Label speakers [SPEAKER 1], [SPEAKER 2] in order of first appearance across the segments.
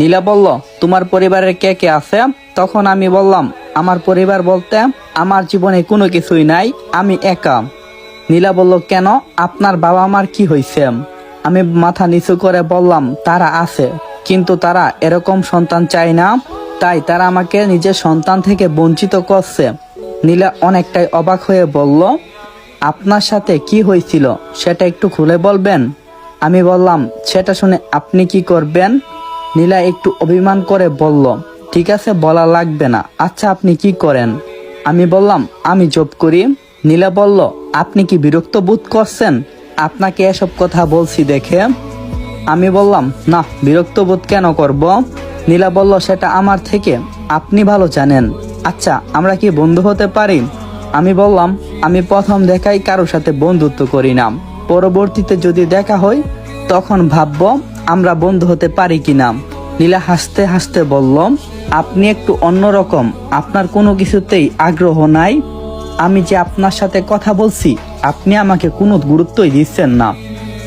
[SPEAKER 1] নীলা বলল, তোমার পরিবারের কে কে আছে? তখন আমি বললাম, আমার পরিবার বলতে আমার জীবনে কোনো কিছুই নাই, আমি একা। নীলা বলল, কেন? আপনার বাবা মার কি হয়েছে আমি মাথা নিচু করে বললাম, তারা আছে, কিন্তু তারা এরকম সন্তান চায় না, তাই তারা আমাকে নিজের সন্তান থেকে বঞ্চিত করছে। নীলা অনেকটাই অবাক হয়ে বলল, আপনার সাথে কি হয়েছিল সেটা একটু খুলে বলবেন? আমি বললাম, সেটা শুনে আপনি কি করবেন? নীলা একটু অভিমান করে বলল, ঠিক আছে, বলা লাগবে না। আচ্ছা আপনি কি করেন? আমি বললাম, আমি জব করি। নীলা বলল, আপনি কি বিরক্ত বোধ করছেন? আপনাকে এসব কথা বলছি দেখে। আমি বললাম, না, বিরক্ত বোধ কেন করব? নীলা বলল, সেটা আমার থেকে। আপনি ভালো জানেন। আচ্ছা আমরা কি বন্ধু হতে পারি? আমি বললাম, আমি প্রথম দেখাই কারোর সাথে বন্ধুত্ব করি না। পরবর্তীতে যদি দেখা হয়, তখন ভাবব আমরা বন্ধু হতে পারি কি কিনা? নীলা হাসতে হাসতে বলল আপনি একটু অন্যরকম, আপনার কোনো কিছুতেই আগ্রহ নাই। আমি যে আপনার সাথে কথা বলছি, আপনি আমাকে কোনো গুরুত্বই দিচ্ছেন না।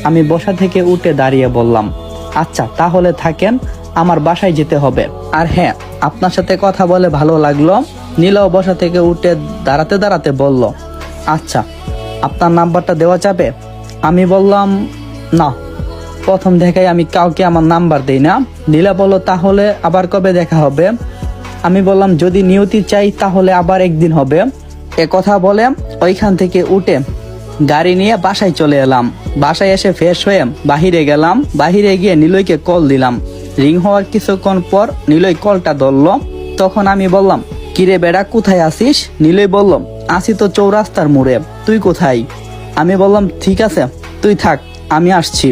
[SPEAKER 1] আমি বসা থেকে উঠে দাঁড়িয়ে বললাম আচ্ছা তাহলে থাকেন, আমার বাসায় যেতে হবে। আর হ্যাঁ আপনার সাথে কথা বলে ভালো লাগল। নীলাও বসা থেকে উঠে দাঁড়াতে দাঁড়াতে বলল আচ্ছা আপনার নাম্বারটা দেওয়া যাবে? আমি বললাম, না। প্রথম দেখাই আমি কাউকে আমার নাম্বার দেই না। নীলা বলল, তাহলে আবার কবে দেখা হবে? আমি বললাম, যদি নিয়তি চাই, তাহলে আবার একদিন হবে। এ কথা বলে ওইখান থেকে উঠে গাড়ি নিয়ে বাসায় চলে এলাম। বাসায় এসে ফ্রেশ হয়ে বাহিরে গেলাম। বাহিরে গিয়ে নিলয়কে কল দিলাম। রিং হওয়ার কিছুক্ষণ পর নিলয় কলটা ধরলো। তখন আমি বললাম, কিরে বেড়া, কোথায় আসিস নিলয় বলল আসি তো চৌরাস্তার মোড়ে। তুই কোথায়? আমি বললাম, ঠিক আছে, তুই থাক, আমি আসছি।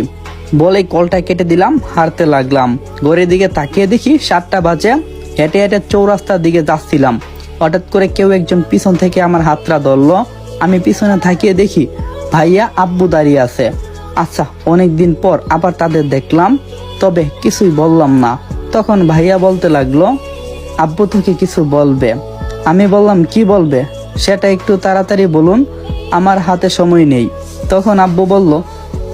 [SPEAKER 1] বলে কলটা কেটে দিলাম, হারতে লাগলাম। ঘরের দিকে তাকিয়ে দেখি সাতটা বাজে। হেঁটে হেঁটে চৌরাস্তার দিকে যাচ্ছিলাম। হঠাৎ করে কেউ একজন পিছন থেকে আমার হাতটা ধরলো। আমি পিছনে থাকিয়ে দেখি ভাইয়া আব্বু দাঁড়িয়ে আছে। আচ্ছা অনেক দিন পর আবার তাদের দেখলাম, তবে কিছুই বললাম না। তখন ভাইয়া বলতে লাগল, আব্বু তোকে কিছু বলবে। আমি বললাম, কি বলবে? সেটা একটু তাড়াতাড়ি বলুন, আমার হাতে সময় নেই। তখন আব্বু বলল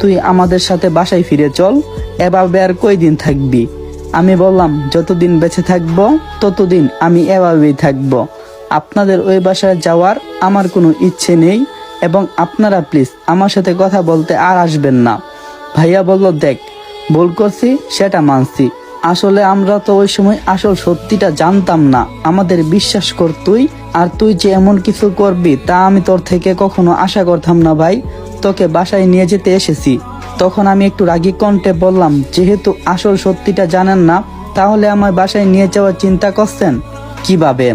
[SPEAKER 1] তুই আমাদের সাথে বাসায় ফিরে চল, এভাবে আর কয়দিন থাকবি? আমি বললাম, যতদিন বেঁচে থাকব, ততদিন আমি এভাবেই থাকব। আপনাদের ওই বাসায় যাওয়ার আমার কোনো ইচ্ছে নেই এবং আপনারা প্লিজ আমার সাথে কথা বলতে আর আসবেন না। ভাইয়া বলল, দেখ, ভুল করছি, সেটা মানছি। আসলে আমরা তো ওই সময় আসল সত্যিটা জানতাম না। আমাদের বিশ্বাস কর তুই, আর তুই যে এমন কিছু করবি, তা আমি তোর থেকে কখনো আশা করতাম না ভাই। তোকে বাসায় নিয়ে যেতে এসেছি। তখন আমি একটু রাগী কণ্ঠে বললাম, যেহেতু আসল সত্যিটা জানেন না, তাহলে আমার বাসায় নিয়ে যাওয়ার চিন্তা করছেন? কীভাবে?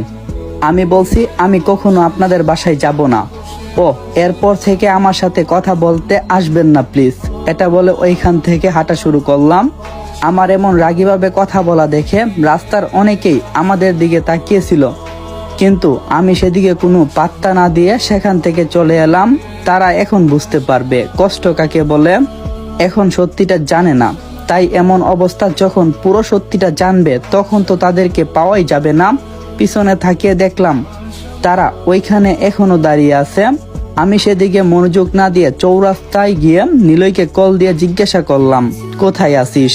[SPEAKER 1] আমি বলছি, আমি কখনো আপনাদের বাসায় যাব না। ও এরপর থেকে আমার সাথে কথা বলতে আসবেন না, প্লিজ। এটা বলে ওইখান থেকে হাঁটা শুরু করলাম। আমার এমন রাগীভাবে কথা বলা দেখে রাস্তার অনেকেই আমাদের দিকে তাকিয়েছিল। কিন্তু আমি সেদিকে কোনো পাত্তা না দিয়ে সেখান থেকে চলে এলাম। তারা এখন বুঝতে পারবে। কষ্ট কাকে বলে? এখন সত্যিটা জানে না। তাই এমন অবস্থা যখন পুরো সত্যিটা জানবে, তখন তো তাদেরকে পাওয়াই যাবে না। পিছনে থাকিয়ে দেখলাম, তারা ওইখানে এখনও দাঁড়িয়ে আছে। আমি সেদিকে মনোযোগ না দিয়ে চৌরাস্তায় গিয়ে নিলয়কে কল দিয়ে জিজ্ঞাসা করলাম, কোথায় আছিস?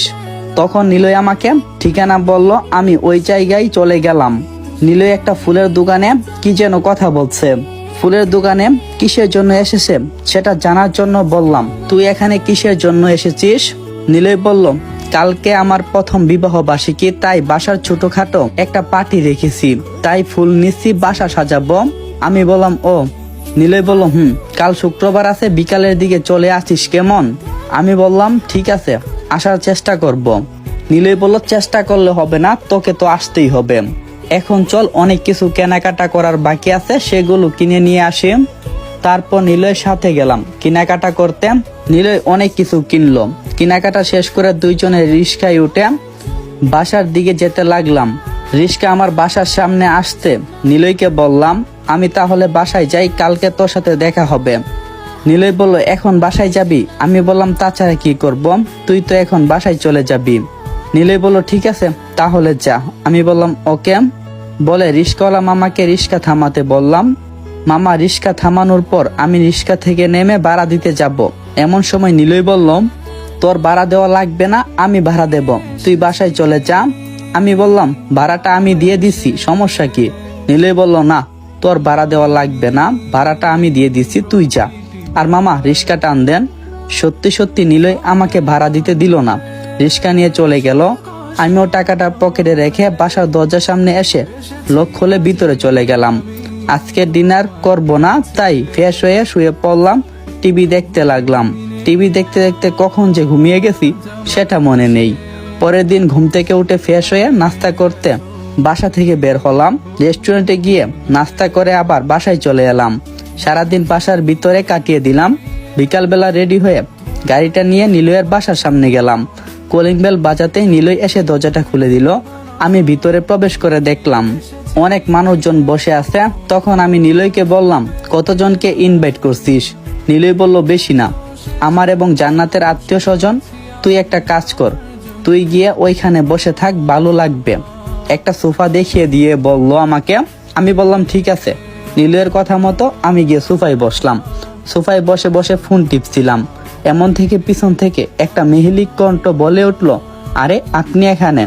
[SPEAKER 1] তখন নিলয় আমাকে ঠিকানা বলল, আমি ওই জায়গায় চলে গেলাম। নিলয় একটা ফুলের দোকানে কি যেন কথা বলছে। ফুলের দোকানে কিসের জন্য এসেছে সেটা জানার জন্য বললাম, তুই এখানে কিসের জন্য এসেছিস? নিলয় বলল, কালকে আমার প্রথম বিবাহ বার্ষিকী তাই বাসার ছোটখাটো একটা পার্টি রেখেছি, তাই ফুল নিচ্ছি, বাসা সাজাবো? আমি বললাম, ও। নিলয় বলল, হুম, কাল শুক্রবার আছে, বিকালের দিকে চলে আসিস, কেমন? আমি বললাম, ঠিক আছে, আসার চেষ্টা করব। নিলয় বলল, চেষ্টা করলে হবে না, তোকে তো আসতেই হবে। এখন চল, অনেক কিছু কেনাকাটা করার বাকি আছে, সেগুলো কিনে নিয়ে আসি। তারপর নিলয়ের সাথে গেলাম। কেনাকাটা করতে, নিলয় অনেক কিছু কিনলো। কেনাকাটা শেষ করে দুইজনে রিস্কায় উঠে বাসার দিকে যেতে লাগলাম। রিস্কা আমার বাসার সামনে আসতে নিলয়কে বললাম, আমি তাহলে বাসায় যাই, কালকে তোর সাথে দেখা হবে। নিলয় বলল, এখন বাসায় যাবি? আমি বললাম, তাছাড়া কি করব? তুই তো এখন বাসায় চলে যাবি। নিলয় বলল, ঠিক আছে। তাহলে যা। আমি বললাম, ওকে। বলে রিস্কাওয়ালা মামাকে রিস্কা থামাতে বললাম, মামা, রিস্কা থামানোর পর আমি রিস্কা থেকে নেমে ভাড়া দিতে যাব। এমন সময় নিলয় বললাম তোর ভাড়া দেওয়া লাগবে না, আমি ভাড়া দেব। তুই বাসায় চলে যা। আমি বললাম, ভাড়াটা আমি দিয়ে দিছি, সমস্যা কি? নিলয় বলল, না, তোর ভাড়া দেওয়া লাগবে না, ভাড়াটা আমি দিয়ে দিছি, তুই যা। আর মামা রিক্সা টান দেন। সত্যি সত্যি নিলয় আমাকে ভাড়া দিতে দিল না। রিক্সা নিয়ে চলে গেল। আমিও টাকাটা পকেটে রেখে বাসার দরজার সামনে এসে লোক খুলে ভিতরে চলে গেলাম। আজকে ডিনার করব না, তাই ফ্রেশ হয়ে শুয়ে পড়লাম, টিভি দেখতে লাগলাম। টিভি দেখতে দেখতে কখন যে ঘুমিয়ে গেছি, সেটা মনে নেই। পরের দিন ঘুম থেকে উঠে ফ্রেশ হয়ে নাস্তা করতে বাসা থেকে বের হলাম। রেস্টুরেন্টে গিয়ে নাস্তা করে আবার বাসায় চলে এলাম। সারাদিন বাসার ভিতরে কাটিয়ে দিলাম। বিকালবেলা রেডি হয়ে গাড়িটা নিয়ে নিলয়ের বাসার সামনে গেলাম। কলিং বেল বাজাতেই নিলয় এসে দরজাটা খুলে দিল। আমি ভিতরে প্রবেশ করে দেখলাম, অনেক মানুষজন বসে আছে। তখন আমি নিলয়কে বললাম, কতজনকে ইনভাইট করছিস? নিলয় বলল, বেশি না। আমার এবং জান্নাতের আত্মীয় স্বজন, তুই একটা কাজ কর। তুই গিয়ে ওইখানে বসে থাক, ভালো লাগবে। একটা সোফা দেখিয়ে দিয়ে বলল আমাকে, আমি বললাম, ঠিক আছে। নীলের কথা মতো আমি গিয়ে সোফায় বসলাম। সোফায় বসে বসে ফোন টিপছিলাম। এমন থেকে পিছন থেকে একটা মেহিলিক কণ্ঠ বলে উঠল, আরে, আপনি এখানে?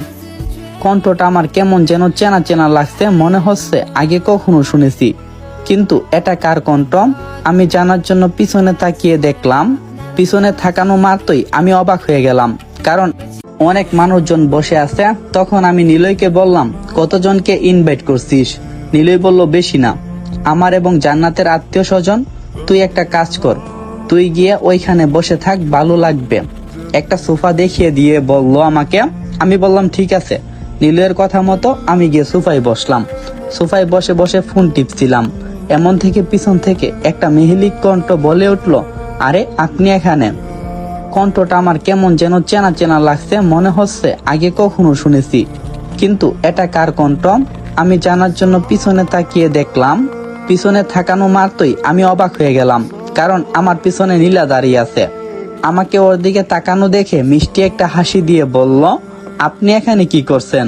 [SPEAKER 1] কণ্ঠটা আমার কেমন যেন চেনা চেনা লাগছে, মনে হচ্ছে আগে কখনো শুনেছি। কিন্তু এটা কার কণ্ঠ? আমি জানার জন্য পিছনে তাকিয়ে দেখলাম। পিছনে থাকানো মাত্রই আমি অবাক হয়ে গেলাম, কারণ অনেক মানুষজন বসে আছে। তখন আমি নিলয়কে বললাম, কতজনকে ইনভাইট করছিস? নিলয় বলল, বেশি না। আমার এবং জান্নাতের আত্মীয় স্বজন, তুই একটা কাজ কর তুই গিয়ে ওইখানে বসে থাক, ভালো লাগবে। একটা সোফা দেখিয়ে দিয়ে বলল আমাকে, আমি বললাম, ঠিক আছে। নীলের কথা মতো আমি গিয়ে সোফায় বসলাম। সোফায় বসে বসে ফোন টিপছিলাম। এমন থেকে পিছন থেকে একটা মেহিলিক কণ্ঠ বলে উঠল, আরে, আপনি এখানে? কণ্ঠটা আমার কেমন যেন চেনা চেনা লাগছে, মনে হচ্ছে আগে কখনো শুনেছি। কিন্তু এটা কার কণ্ঠ? আমি জানার জন্য পিছনে তাকিয়ে দেখলাম। পিছনে থাকানো মাত্রই আমি অবাক হয়ে গেলাম। কারণ আমার পিছনে নীলা দাঁড়িয়ে আছে। আমাকে ওর দিকে তাকানো দেখে মিষ্টি একটা হাসি দিয়ে বলল, আপনি এখানে কি করছেন?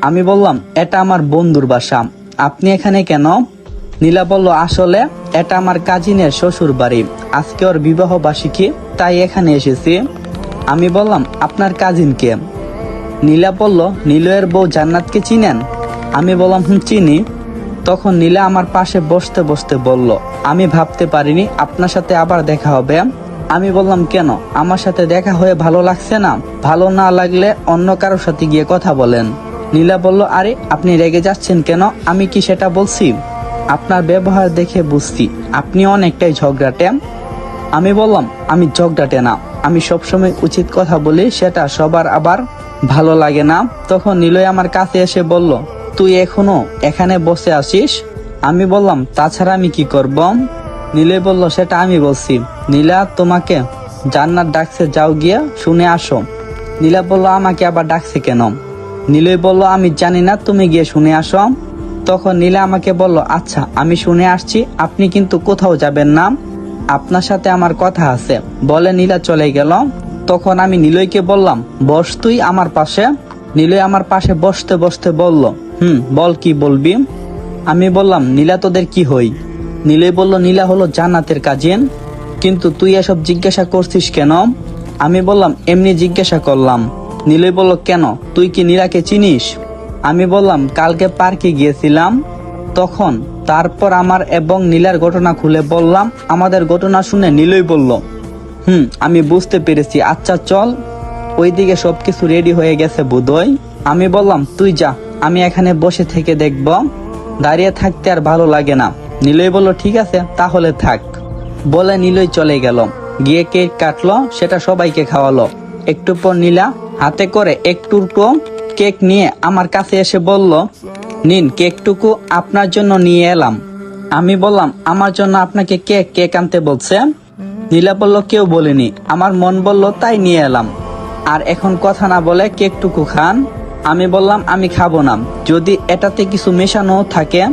[SPEAKER 1] আমি বললাম, এটা আমার বন্ধুর বাসা। আপনি এখানে কেন? নীলা বলল, আসলে এটা আমার কাজিনের শ্বশুর বাড়ি আজকে ওর বিবাহ বার্ষিকী তাই এখানে এসেছি। আমি বললাম, আপনার কাজিনকে নীলা বলল, নীলয়ের বউ জান্নাতকে চিনেন? আমি বললাম, হুম, চিনি। তখন নীলা আমার পাশে বসতে বসতে বলল, আমি ভাবতে পারিনি আপনার সাথে আবার দেখা হবে, আমি? বললাম, কেন? আমার সাথে দেখা হয়ে ভালো লাগছে না? ভালো না লাগলে অন্য কারোর সাথে গিয়ে কথা বলেন। নীলা বলল, আরে, আপনি রেগে যাচ্ছেন কেন? আমি কি সেটা বলছি? আপনার ব্যবহার দেখে বুঝছি, আপনি অনেকটাই ঝগড়াটে আমি বললাম, আমি ঝগড়াটে না, আমি সবসময় উচিত কথা বলি, সেটা সবার আবার ভালো লাগে না। তখন নীলয় আমার কাছে এসে বলল তুই এখনও এখানে বসে আসিস আমি বললাম, তাছাড়া আমি কি করব? নীলয় বলল, সেটা আমি বলছি। নীলা, তোমাকে জান্নাত ডাকছে, যাও গিয়ে শুনে আসো। নীলা বলল, আমাকে আবার ডাকছে কেন? নীলয় বলল, আমি জানি না, তুমি গিয়ে শুনে আসো। তখন নীলা আমাকে বলল আচ্ছা আমি শুনে আসছি, আপনি কিন্তু কোথাও যাবেন না। আপনার সাথে আমার কথা আছে। বলে নীলা চলে গেল। তখন আমি নিলয়কে বললাম, বস তুই আমার পাশে। নিলয় আমার পাশে বসতে বসতে বলল হুম, বল কি বলবি? আমি বললাম, নীলা তোদের কি হই? নীলয় বলল, নীলা হলো জান্নাতের কাজিন। কিন্তু তুই এসব জিজ্ঞাসা করছিস কেন? আমি বললাম, এমনি জিজ্ঞাসা করলাম। নীলয় বলল, কেন? তুই কি নীলাকে চিনিস? আমি বললাম, কালকে পার্কে গিয়েছিলাম। তখন তারপর আমার এবং নীলার ঘটনা খুলে বললাম। আমাদের ঘটনা শুনে নীলই বলল, হুম, আমি বুঝতে পেরেছি। আচ্ছা চল। ওইদিকে সবকিছু রেডি হয়ে গেছে বুধই আমি বললাম, তুই যা। আমি এখানে বসে থেকে দেখব। দাঁড়িয়ে থাকতে আর ভালো লাগে না। নীলই বলল, ঠিক আছে, তাহলে থাক। বলে নীলই চলে গেল। গিয়ে কেক কাটলো, সেটা সবাইকে খাওয়ালো। একটু পর নীলা হাতে করে একটু কেক নিয়ে আমার কাছে এসে বলল, নিন, কেকটুকু আপনার জন্য নিয়ে এলাম। আমি বললাম, আমার জন্য আপনাকে কেক কেক আনতে বলছে? নীলা বলল, কেউ বলেনি। আমার মন বলল, তাই নিয়ে এলাম। আর এখন কথা না বলে কেকটুকু খান। আমি বললাম, আমি খাব না। যদি এটাতে কিছু মেশানো থাকে,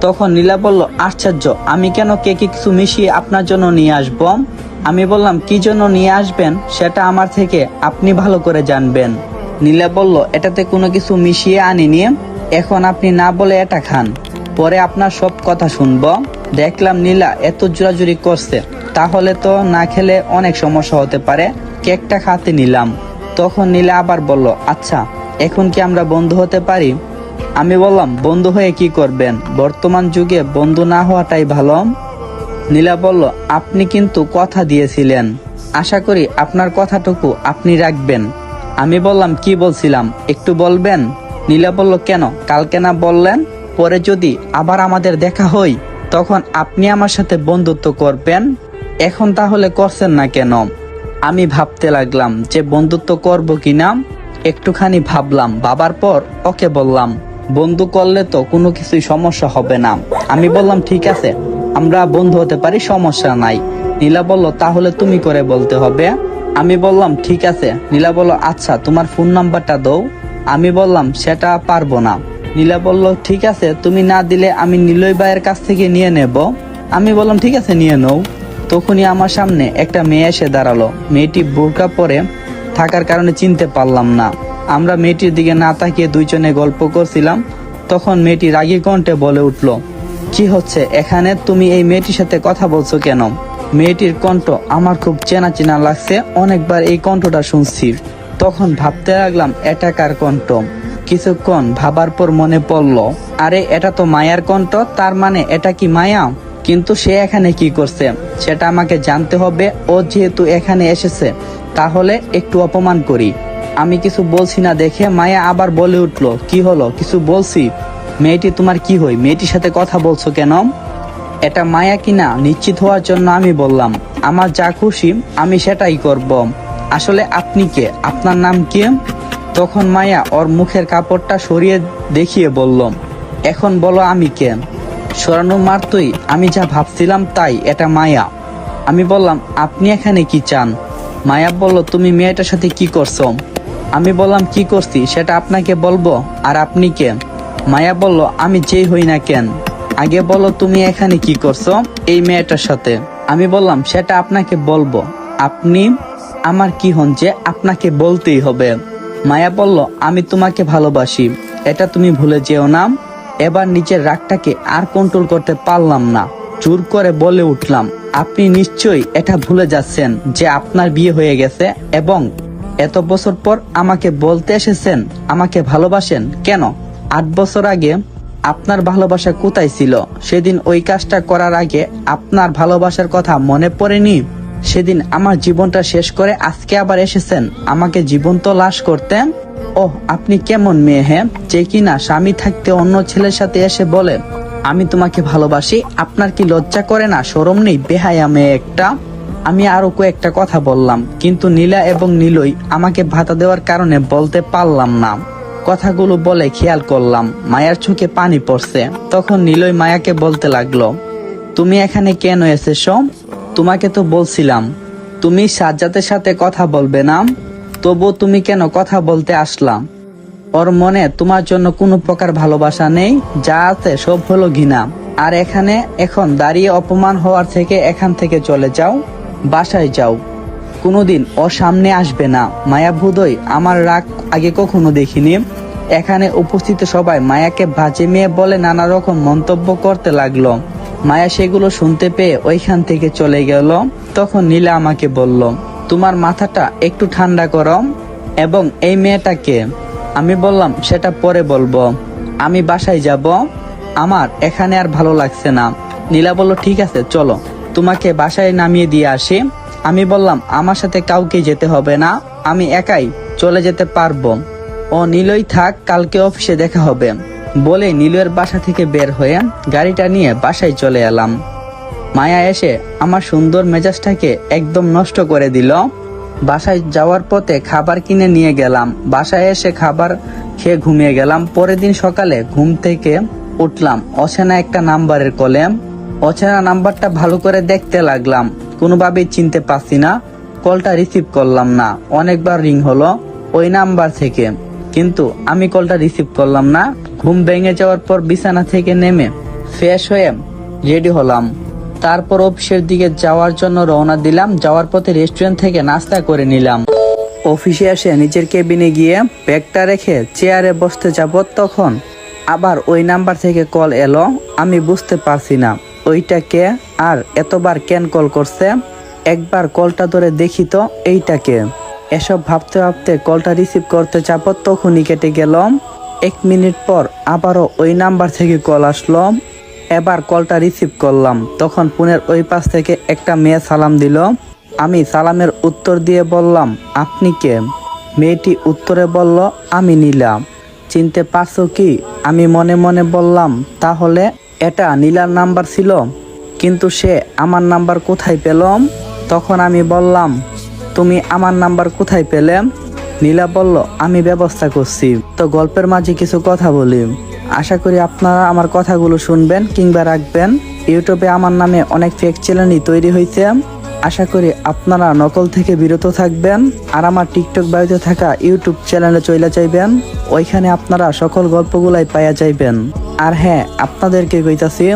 [SPEAKER 1] তখন নীলা বলল, আশ্চর্য, আমি কেন কেকে কিছু মিশিয়ে আপনার জন্য নিয়ে আসব? আমি বললাম, কি জন্য নিয়ে আসবেন সেটা আমার থেকে আপনি ভালো করে জানবেন। নীলা বলল, এটাতে কোনো কিছু মিশিয়ে আনিনি, এখন আপনি না বলে এটা খান। পরে আপনার সব কথা শুনব। দেখলাম নীলা এত জোরাজুরি করছে, তাহলে তো না খেলে অনেক সমস্যা হতে পারে। কেকটা খাতে নিলাম। তখন নীলা আবার বলল আচ্ছা এখন কি আমরা বন্ধু হতে পারি? আমি বললাম, বন্ধু হয়ে কি করবেন? বর্তমান যুগে বন্ধু না হওয়াটাই ভালো? নীলা বলল, আপনি কিন্তু কথা দিয়েছিলেন। আশা করি আপনার কথাটুকু আপনি রাখবেন। আমি বললাম, কি বলছিলাম? একটু বলবেন? নীলা বলল, কেন? কালকে না বললেন? পরে যদি আবার আমাদের দেখা হই, তখন আপনি আমার সাথে বন্ধুত্ব করবেন? এখন তাহলে করছেন না কেন? আমি ভাবতে লাগলাম যে বন্ধুত্ব করব কিনা। একটুখানি ভাবলাম, বাবার পর ওকে বললাম, বন্ধু করলে তো কোনো কিছুই সমস্যা হবে না। আমি বললাম, ঠিক আছে, আমরা বন্ধু হতে পারি, সমস্যা নাই। নীলা বলল, তাহলে তুমি করে বলতে হবে। আমি বললাম, ঠিক আছে। নীলা বলল আচ্ছা তোমার ফোন নাম্বারটা দাও। আমি বললাম, সেটা পারব না। নীলা বলল, ঠিক আছে, তুমি না দিলে আমি নীলয় ভাইয়ের কাছ থেকে নিয়ে নেব। আমি বললাম, ঠিক আছে, নিয়ে নাও। তখনই আমার সামনে একটা মেয়ে এসে দাঁড়াল। মেয়েটি বোরকা পরে থাকার কারণে চিনতে পারলাম না। আমরা মেয়েটির দিকে না তাকিয়ে দুইজনে গল্প করছিলাম। তখন মেয়েটি রাগী কণ্ঠে বলে উঠল, কি হচ্ছে? এখানে তুমি এই মেয়েটির সাথে কথা বলছো কেন? মেয়েটির কণ্ঠ আমার খুব চেনা চেনা লাগছে, অনেকবার এই কণ্ঠটা শুনছি। তখন ভাবতে লাগলাম, এটা কার কণ্ঠ? কিছুক্ষণ ভাবার পর মনে পড়ল, আরে, এটা তো মায়ার কণ্ঠ, তার মানে এটা কি মায়া? কিন্তু সে এখানে কি করছে? সেটা আমাকে জানতে হবে, ও যেহেতু এখানে এসেছে। তাহলে একটু অপমান করি। আমি কিছু বলছি না দেখে মায়া আবার বলে উঠল, কি হলো? কিছু বলছি? মেয়েটি তোমার কি হই? মেয়েটির সাথে কথা বলছো কেন? এটা মায়া কিনা নিশ্চিত হওয়ার জন্য আমি বললাম, আমার যা খুশি আমি সেটাই করব। আসলে আপনি কে? আপনার নাম কি? তখন মায়া ওর মুখের কাপড়টা সরিয়ে দেখিয়ে বলল, এখন বলো আমি কে? সরানো মারতই আমি যা ভাবছিলাম তাই, এটা মায়া। আমি বললাম, আপনি এখানে কি চান? মায়া বলল, তুমি মেয়েটার সাথে কি করছ? আমি বললাম, কি করছি? সেটা আপনাকে বলব, আর আপনি কে? মায়া বলল, আমি যেই হই না কেন। আগে বলো তুমি এখানে কি করছ? এই মেয়েটার সাথে। আমি বললাম, সেটা আপনাকে বলব। আপনি আমার কি হন যে আপনাকে বলতেই হবে? মায়া বলল, আমি তোমাকে ভালোবাসি। এটা তুমি ভুলে যেও না। এবার নিজের রাগটাকে আর কন্ট্রোল করতে পারলাম না। জোর করে বলে উঠলাম। আপনি নিশ্চয়ই এটা ভুলে যাচ্ছেন যে আপনার বিয়ে হয়ে গেছে এবং এত বছর পর আমাকে বলতে এসেছেন, আমাকে ভালোবাসেন। কেন? আট বছর আগে আপনার ভালোবাসা কোথায় ছিল? সেদিন ওই কাজটা করার আগে আপনার ভালোবাসার কথা মনে পড়েনি? সেদিন আমার জীবনটা শেষ করে আজকে আবার এসেছেন, আমাকে জীবন্ত লাশ করতেন? ওহ, আপনি কেমন মেয়ে হ্যাঁ? যে কিনা স্বামী থাকতে অন্য ছেলের সাথে এসে বলে আমি তোমাকে ভালোবাসি, আপনার কি লজ্জা করে না? সরম নেই? বেহায়া মেয়ে একটা। আমি আরও কয়েকটা কথা বললাম, কিন্তু নীলা এবং নীলই আমাকে ভাতা দেওয়ার কারণে বলতে পারলাম না। কথাগুলো বলে খেয়াল করলাম, মায়ার চোখে পানি পড়ছে। তখন নীলই মায়াকে বলতে লাগল, তুমি এখানে কেন এসেছ? তোমাকে তো বলছিলাম, তুমি সাজ্জাতের সাথে কথা বলবে না। তবু তুমি কেন কথা বলতে আসলাম ওর মনে তোমার জন্য কোনো প্রকার ভালোবাসা নেই, যা আছে সব হলো ঘৃণা। আর এখানে এখন দাঁড়িয়ে অপমান হওয়ার থেকে এখান থেকে চলে যাও, বাসায় যাও। কোনোদিন ও সামনে আসবে না। মায়া ভুদই আমার রাগ আগে কখনো দেখিনি। এখানে উপস্থিত সবাই মায়াকে বাজে মেয়ে বলে নানা রকম মন্তব্য করতে লাগল। মায়া সেগুলো শুনতে পেয়ে ওইখান থেকে চলে গেল। তখন নীলা আমাকে বলল, তোমার মাথাটা একটু ঠান্ডা করো এবং এই মেয়েটাকে আমি বললাম, সেটা পরে বলব। আমি বাসায় যাব। আমার এখানে আর ভালো লাগছে না। নীলা বলল, ঠিক আছে, চলো। তোমাকে বাসায় নামিয়ে দিয়ে আসি। আমি বললাম, আমার সাথে কাউকে যেতে হবে না। আমি একাই চলে যেতে পারব। ও নীলই থাক, কালকে অফিসে দেখা হবে। বলে নীলের বাসা থেকে বের হয়ে গাড়িটা নিয়ে বাসায় চলে এলাম। মায়া এসে আমার সুন্দর মেজাজটাকে একদম নষ্ট করে দিল। বাসায় যাওয়ার পথে খাবার কিনে নিয়ে গেলাম। বাসায় এসে খাবার খেয়ে ঘুমিয়ে গেলাম। পরের দিন সকালে ঘুম থেকে উঠলাম। অচেনা একটা নাম্বারের কলে। অচেনা নাম্বারটা ভালো করে দেখতে লাগলাম। কোনোভাবেই চিনতে পারছি না। কলটা রিসিভ করলাম না। অনেকবার রিং হলো ওই নাম্বার থেকে। কিন্তু আমি কলটা রিসিভ করলাম না। ঘুম ভেঙে যাওয়ার পর বিছানা থেকে নেমে ফ্রেশ হয়ে রেডি হলাম। তারপর অফিসের দিকে যাওয়ার জন্য রওনা দিলাম। যাওয়ার পথে রেস্টুরেন্ট থেকে নাস্তা করে নিলাম। অফিসে এসে নিজের কেবিনে গিয়ে ব্যাগটা রেখে চেয়ারে বসতে যাব, তখন আবার ওই নাম্বার থেকে কল এলো। আমি বুঝতে পারছি না, ওইটা কে আর এতবার কেন কল করছে? একবার কলটা ধরে দেখি তো এইটাকে এসব ভাবতে ভাবতে কলটা রিসিভ করতে চাপ তখনই কেটে গেলাম এক মিনিট পর আবারও ওই নাম্বার থেকে কল আসলো। এবার কলটা রিসিভ করলাম। তখন পুনের ওই পাশ থেকে একটা মেয়ে সালাম দিল। আমি সালামের উত্তর দিয়ে বললাম, আপনি কে? মেয়েটি উত্তরে বলল, আমি নিলাম চিনতে পারছ কি? আমি মনে মনে বললাম, তাহলে এটা নীলার নাম্বার ছিল, কিন্তু সে আমার নাম্বার কোথায় পেলাম তখন আমি বললাম, তুমি আমার নাম্বার কোথায় পেলে? নীলা বলল, আমি ব্যবস্থা করছি। তো গল্পের মাঝে কিছু কথা বলি। আশা করি আপনারা আমার কথাগুলো শুনবেন কিংবা রাখবেন। ইউটিউবে আমার নামে অনেক ফেক চ্যানেলই তৈরি হয়েছে আশা করি আপনারা নকল থেকে বিরত থাকবেন আর আমার টিকটক বাড়িতে থাকা ইউটিউব চ্যানেলে চলে যাইবেন। ওইখানে আপনারা সকল গল্পগুলাই পাইয়া যাইবেন। আর হ্যাঁ আপনাদেরকে কইতাছি,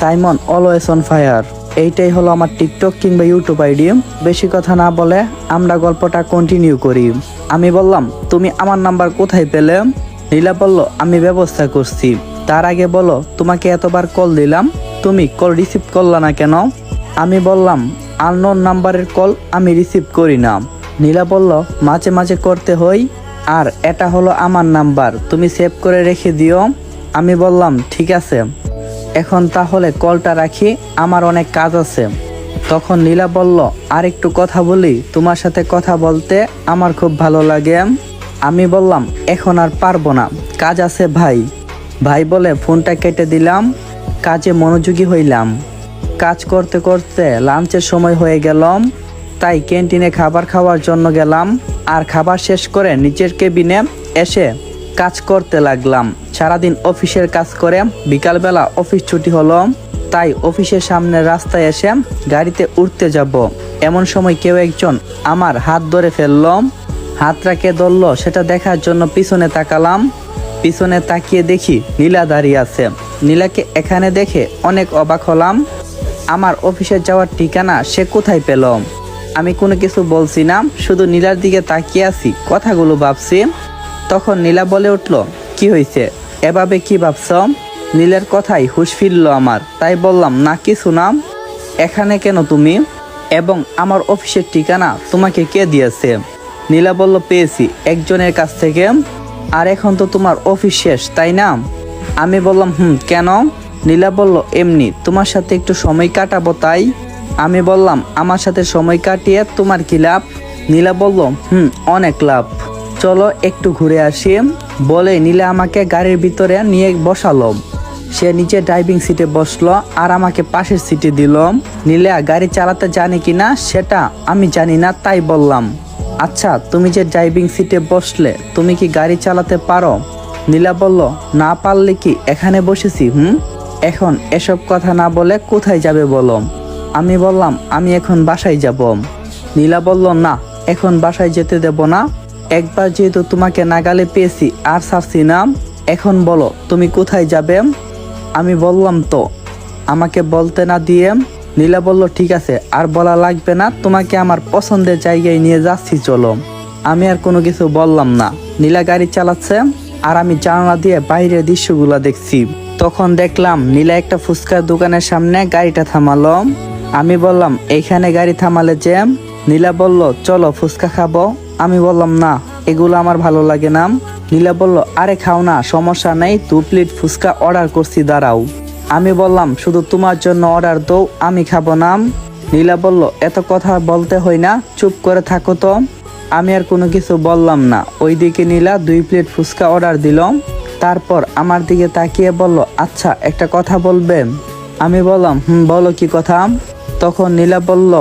[SPEAKER 1] সাইমন অলওয়েজ অন ফায়ার। এইটাই হলো আমার টিকটক কিংবা ইউটিউব আইডি। বেশি কথা না বলে আমরা গল্পটা কন্টিনিউ করি। আমি বললাম, তুমি আমার নাম্বার কোথায় পেলে? নীলা বলল, আমি ব্যবস্থা করছি। তার আগে বলো, তোমাকে এতবার কল দিলাম, তুমি কল রিসিভ করলা না কেন? আমি বললাম, আননোন নাম্বারের কল আমি রিসিভ করি না। নীলা বলল, মাঝে মাঝে করতে হই, আর এটা হলো আমার নাম্বার, তুমি সেভ করে রেখে দিও। আমি বললাম, ঠিক আছে। এখন তাহলে কলটা রাখি, আমার অনেক কাজ আছে। তখন নীলা বলল আর একটু কথা বলি, তোমার সাথে কথা বলতে আমার খুব ভালো লাগে। আমি বললাম, এখন আর পারব না। কাজ আছে ভাই। ভাই বলে, ফোনটা কেটে দিলাম, কাজে মনোযোগী হইলাম। কাজ করতে করতে লাঞ্চের সময় হয়ে গেলাম, তাই ক্যান্টিনে খাবার খাওয়ার জন্য গেলাম। আর খাবার শেষ করে নিচের কেবিনে এসে কাজ করতে লাগলাম। সারাদিন অফিসের কাজ করে বিকালবেলা অফিস ছুটি হলো, তাই অফিসের সামনে রাস্তায় এসে গাড়িতে উঠতে যাব। এমন সময় কেউ একজন আমার হাত ধরে ফেললাম হাতটা কে ধরলো, সেটা দেখার জন্য পিছনে তাকালাম। পিছনে তাকিয়ে দেখি নীলা দাঁড়িয়ে আছে। নীলাকে এখানে দেখে অনেক অবাক হলাম। আমার অফিসে যাওয়ার ঠিকানা সে কোথায় পেল? আমি কোনো কিছু বলছি না, শুধু নীলার দিকে তাকিয়ে আছি, কথাগুলো ভাবছি। তখন নীলা বলে উঠল, কি হয়েছে? এভাবে কি ভাবছ? নীলের কথাই হুশ ফিরল আমার, তাই বললাম, না, কিছু নাম এখানে কেন তুমি? এবং আমার অফিসের ঠিকানা তোমাকে কে দিয়েছে? নীলা বলল পেয়েছি, একজনের কাছ থেকে। আর এখন তো তোমার অফিস শেষ, তাই না? আমি বললাম, হুম, কেন? নীলা বলল এমনি, তোমার সাথে একটু সময় কাটাবো, তাই? আমি বললাম, আমার সাথে সময় কাটিয়ে তোমার কি লাভ? নীলা বলল হুম, অনেক লাভ। চলো একটু ঘুরে আসি। বলে নীলা আমাকে গাড়ির ভিতরে নিয়ে বসালো। সে নিচে ড্রাইভিং সিটে বসল আর আমাকে পাশের সিটে দিল। নীলা গাড়ি চালাতে জানে কিনা, সেটা আমি জানি না, তাই বললাম। আচ্ছা তুমি যে ড্রাইভিং সিটে বসলে, তুমি কি গাড়ি চালাতে পারো? নীলা বলল, না পারলে কি এখানে বসেছি, হুম? এখন এসব কথা না বলে কোথায় যাবে বলো? আমি বললাম, আমি এখন বাসায় যাব। নীলা বলল, না, এখন বাসায় যেতে দেব না। একবার যেহেতু তোমাকে নাগালে পেয়েছি, আর ছাড়ছি না। এখন বলো, তুমি কোথায় যাবে? আমি বললাম, তো, আমাকে বলতে না দিয়ে নীলা বলল, ঠিক আছে, আর বলা লাগবে না, তোমাকে আমার পছন্দের জায়গায় নিয়ে যাচ্ছি, চলো। আমি আর কোনো কিছু বললাম না। নীলা গাড়ি চালাচ্ছে, আর আমি জানলা দিয়ে বাইরের দৃশ্যগুলো দেখছি। তখন দেখলাম নীলা একটা ফুচকার দোকানের সামনে গাড়িটা থামালো। আমি বললাম, এইখানে গাড়ি থামালে যে? নীলা বলল, চলো, ফুচকা খাব। আমি বললাম, না, এগুলো আমার ভালো লাগে না। নীলা বলল, আরে খাও না, সমস্যা নেই, দু প্লেট ফুচকা অর্ডার করছি, দাঁড়াও। আমি বললাম, শুধু তোমার জন্য অর্ডার দৌ আমি খাব নাম নীলা বলল, এত কথা বলতে হয় না, চুপ করে থাকো তো। আমি আর কোনো কিছু বললাম না। ওইদিকে নীলা দুই প্লেট ফুচকা অর্ডার দিল। তারপর আমার দিকে তাকিয়ে বলল আচ্ছা একটা কথা বলবেন? আমি বললাম, হুম, বলো কি কথা? তখন নীলা বলল